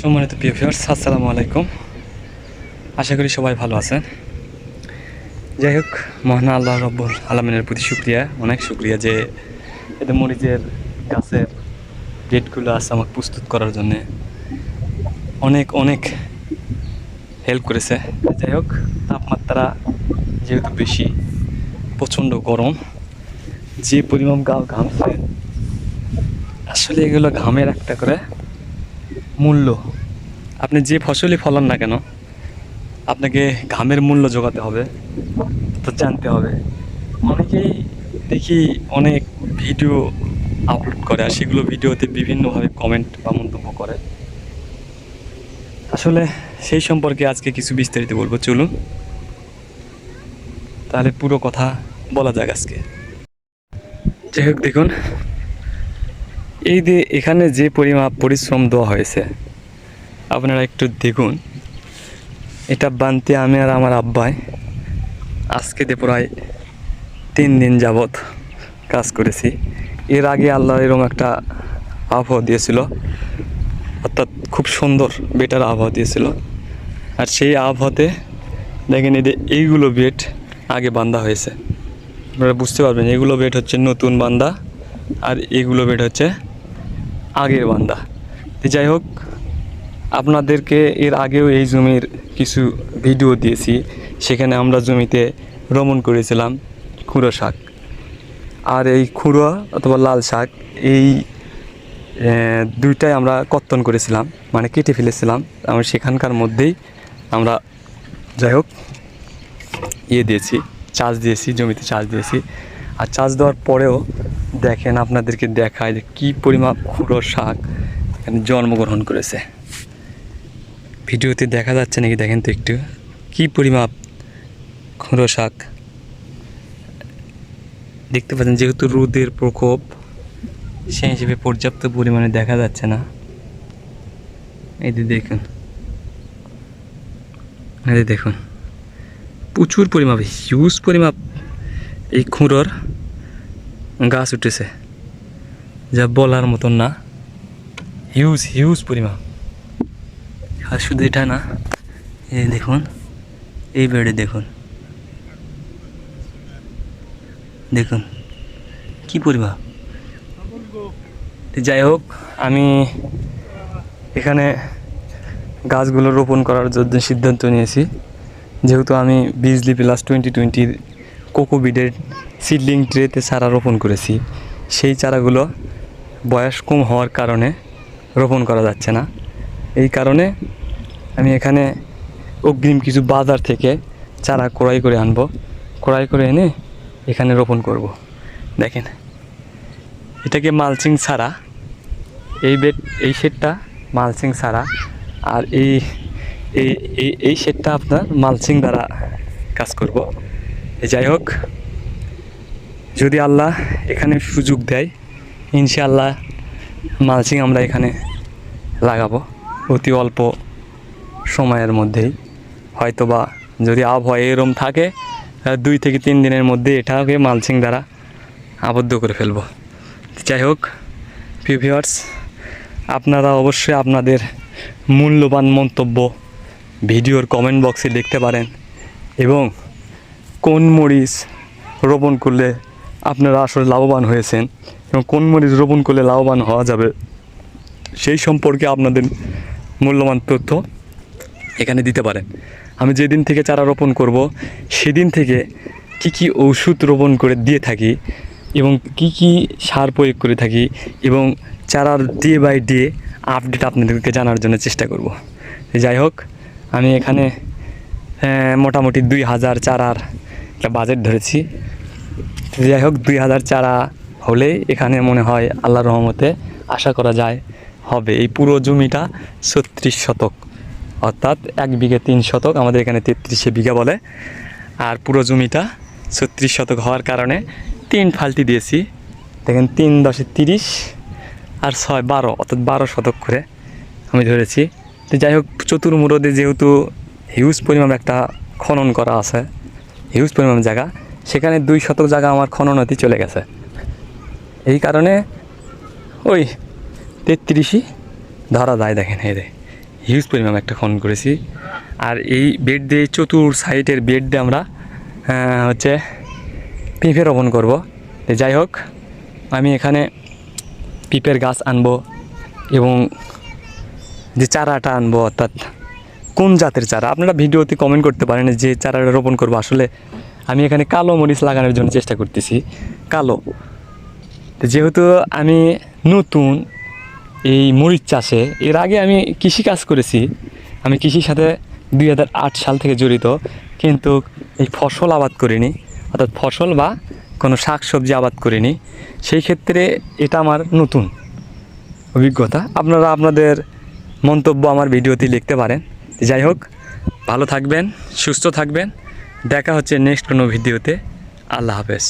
সম্মানিত প্রিয় ভিউয়ার্স আসসালামু আলাইকুম। আশা করি সবাই ভালো আছেন। যাই হোক, মহান আল্লাহ রব্বুল আলমিনের প্রতি শুক্রিয়া, অনেক শুক্রিয়া যে এতে মরিচের গাছের গেটগুলো আছে আমাকে প্রস্তুত করার জন্যে অনেক অনেক হেল্প করেছে। যাই হোক, তাপমাত্রা যেহেতু বেশি, প্রচণ্ড গরম, যে পরিমাণ গাও ঘামছে, আসলে এগুলো ঘামের একটা করে মূল্য। আপনি যে ফসলই ফলান না কেন, আপনাকে ঘামের মূল্য জোগাতে হবে, তো জানতে হবে। অনেকেই দেখি অনেক ভিডিও আপলোড করে আর সেগুলো ভিডিওতে বিভিন্নভাবে কমেন্ট বা মন্তব্য করে। আসলে সেই সম্পর্কে আজকে কিছু বিস্তারিত বলব, চলুন। তাহলে পুরো কথা বলা যাক আজকে। যাই হোক, দেখুন এই যে এখানে যে পরিমাপ পরিশ্রম দেওয়া হয়েছে, আপনারা একটু দেখুন। এটা বানতে আমি আর আমার আব্বাই আজকে দিয়ে প্রায় তিন দিন যাবৎ কাজ করেছি। এর আগে আল্লাহ এরকম একটা আবহাওয়া দিয়েছিল, অর্থাৎ খুব সুন্দর বেটার আবহাওয়া দিয়েছিল। আর সেই আবহাওয়াতে দেখেন যে এইগুলো বেড আগে বান্ধা হয়েছে। আপনারা বুঝতে পারবেন, এগুলো বেড হচ্ছে নতুন বান্দা আর এগুলো বেড হচ্ছে আগের বান্দা। যাই হোক, আপনাদেরকে এর আগেও এই জমির কিছু ভিডিও দিয়েছি। সেখানে আমরা জমিতে ভ্রমণ করেছিলাম খুঁড়ো শাক। আর এই খুঁড়ো অথবা লাল শাক, এই দুইটাই আমরা কর্তন করেছিলাম মানে কেটে ফেলেছিলাম। আমরা সেখানকার মধ্যেই আমরা যাই হোক ইয়ে দিয়েছি, চাষ দিয়েছি, জমিতে চাষ দিয়েছি। আর চাষ দেওয়ার পরেও দেখেন, আপনাদেরকে দেখায় যে কী পরিমাপ খুঁড়ো শাক এখানে জন্মগ্রহণ করেছে। ভিডিওতে দেখা যাচ্ছে নাকি দেখেন তো একটু, কী পরিমাপ খুঁড়ো শাক। দেখতে পাচ্ছেন, যেহেতু রোদের প্রকোপ, সেই হিসেবে পর্যাপ্ত পরিমাণে দেখা যাচ্ছে না। এই যে দেখুন দেখুন, প্রচুর পরিমাপ হিউজ পরিমাপ এই খুঁড়োর গাছ উঠেছে। যা বলার মতন না। হিউজ হিউজ পরিমাপ আর শুধু এটা না, এই দেখুন, এই বেডে দেখুন। দেখুন, কি পরিমাপ তো যাই হোক, আমি এখানে গাছগুলো রোপণ করার জন্য সিদ্ধান্ত নিয়েছি। যেহেতু আমি বিজলি প্লাস টোয়েন্টি টোয়েন্টির কোকোবিডের সিডলিং ট্রেতে চারা রোপণ করেছি। সেই চারাগুলো বয়স কম হওয়ার কারণে রোপণ করা যাচ্ছে না। এই কারণে আমি এখানে অগ্রিম কিছু বাজার থেকে চারা ক্রয় করে আনব। ক্রয় করে এনে এখানে রোপণ করব। দেখেন, এটাকে মালচিং ছাড়া এই বেড এই শেডটা মালচিং ছাড়া আর এই এই এই শেডটা আপনার মালচিং দ্বারা কাজ করব। যাই হোক যদি আল্লাহ এখানে সুযোগ দেয়, ইনশাআল্লাহ মালচিং আমরা এখানে লাগাবো অতি অল্প সময়ের মধ্যেই। হয়তোবা যদি আবহাওয়া এরম থাকে দুই থেকে তিন দিনের মধ্যে এটাকে মালচিং দ্বারা আবদ্ধ করে ফেলব। যাই হোক, প্রিয় ভিউয়ার্স আপনারা অবশ্যই আপনাদের মূল্যবান মন্তব্য ভিডিওর কমেন্ট বক্সে দেখতে পারেন এবং কোন মরিচ রোপণ করলে আপনারা আসলে লাভবান হয়েছেন এবং কোন মরিচ রোপণ করলে লাভবান হওয়া যাবে সেই সম্পর্কে আপনাদের মূল্যবান তথ্য এখানে দিতে পারেন। আমি যেদিন থেকে চারা রোপণ করব, সেদিন থেকে কি কি ওষুধ রোপণ করে দিয়ে থাকি এবং কি কি সার প্রয়োগ করে থাকি এবং চারার ডে বাই ডে আপডেট আপনাদেরকে জানার জন্য চেষ্টা করব। যাই হোক, আমি এখানে মোটামুটি দুই হাজার চারার একটা বাজেট ধরেছি। যাই হোক দুই হাজার চারা হলে এখানে মনে হয় আল্লাহর রহমতে আশা করা যায়, হবে। এই পুরো জমিটা ছত্রিশ শতক, অর্থাৎ এক বিঘে তিন শতক, আমাদের এখানে তেত্রিশে বিঘা বলে। আর পুরো জমিটা ছত্রিশ শতক হওয়ার কারণে তিন ফালতি দিয়েছি। দেখেন, তিন দশে তিরিশ আর ছয় বারো, অর্থাৎ বারো শতক করে আমি ধরেছি। তো যাই হোক চতুর্মুরদে যেহেতু হিউজ পরিমাণ একটা খনন করা আছে, হিউজ পরিমাণ জায়গা সেখানে দুই শতক জায়গা আমার খননতি চলে গেছে। এই কারণে ওই তেত্রিশই ধরা যায় দেখেন, এই রে হিউজ পরিমাণ একটা খনন করেছি। আর এই বেড দিয়ে চতুর সাইডের বেড দিয়ে আমরা হচ্ছে পিঁপে রোপণ করব। যাই হোক, আমি এখানে পিঁপের গাছ আনব এবং যে চারাটা আনব, অর্থাৎ কোন জাতের চারা? আপনারা ভিডিওতে কমেন্ট করতে পারেন যে চারাটা রোপণ করব। আসলে আমি এখানে কালো মরিচ লাগানোর জন্য চেষ্টা করতেছি। কালো। যেহেতু আমি নতুন এই মরিচ চাষে, এর আগে আমি কৃষি কাজ করেছি। আমি কৃষির সাথে দুই হাজার আট সাল থেকে জড়িত, কিন্তু এই ফসল আবাদ করিনি, অর্থাৎ ফসল বা কোনো শাক সবজি আবাদ করিনি। সেই ক্ষেত্রে এটা আমার নতুন অভিজ্ঞতা। আপনারা আপনাদের মন্তব্য আমার ভিডিওতে লিখতে পারেন। যাই হোক, ভালো থাকবেন, সুস্থ থাকবেন। দেখা হচ্ছে নেক্সট কোনো ভিডিওতে আল্লাহ হাফেজ।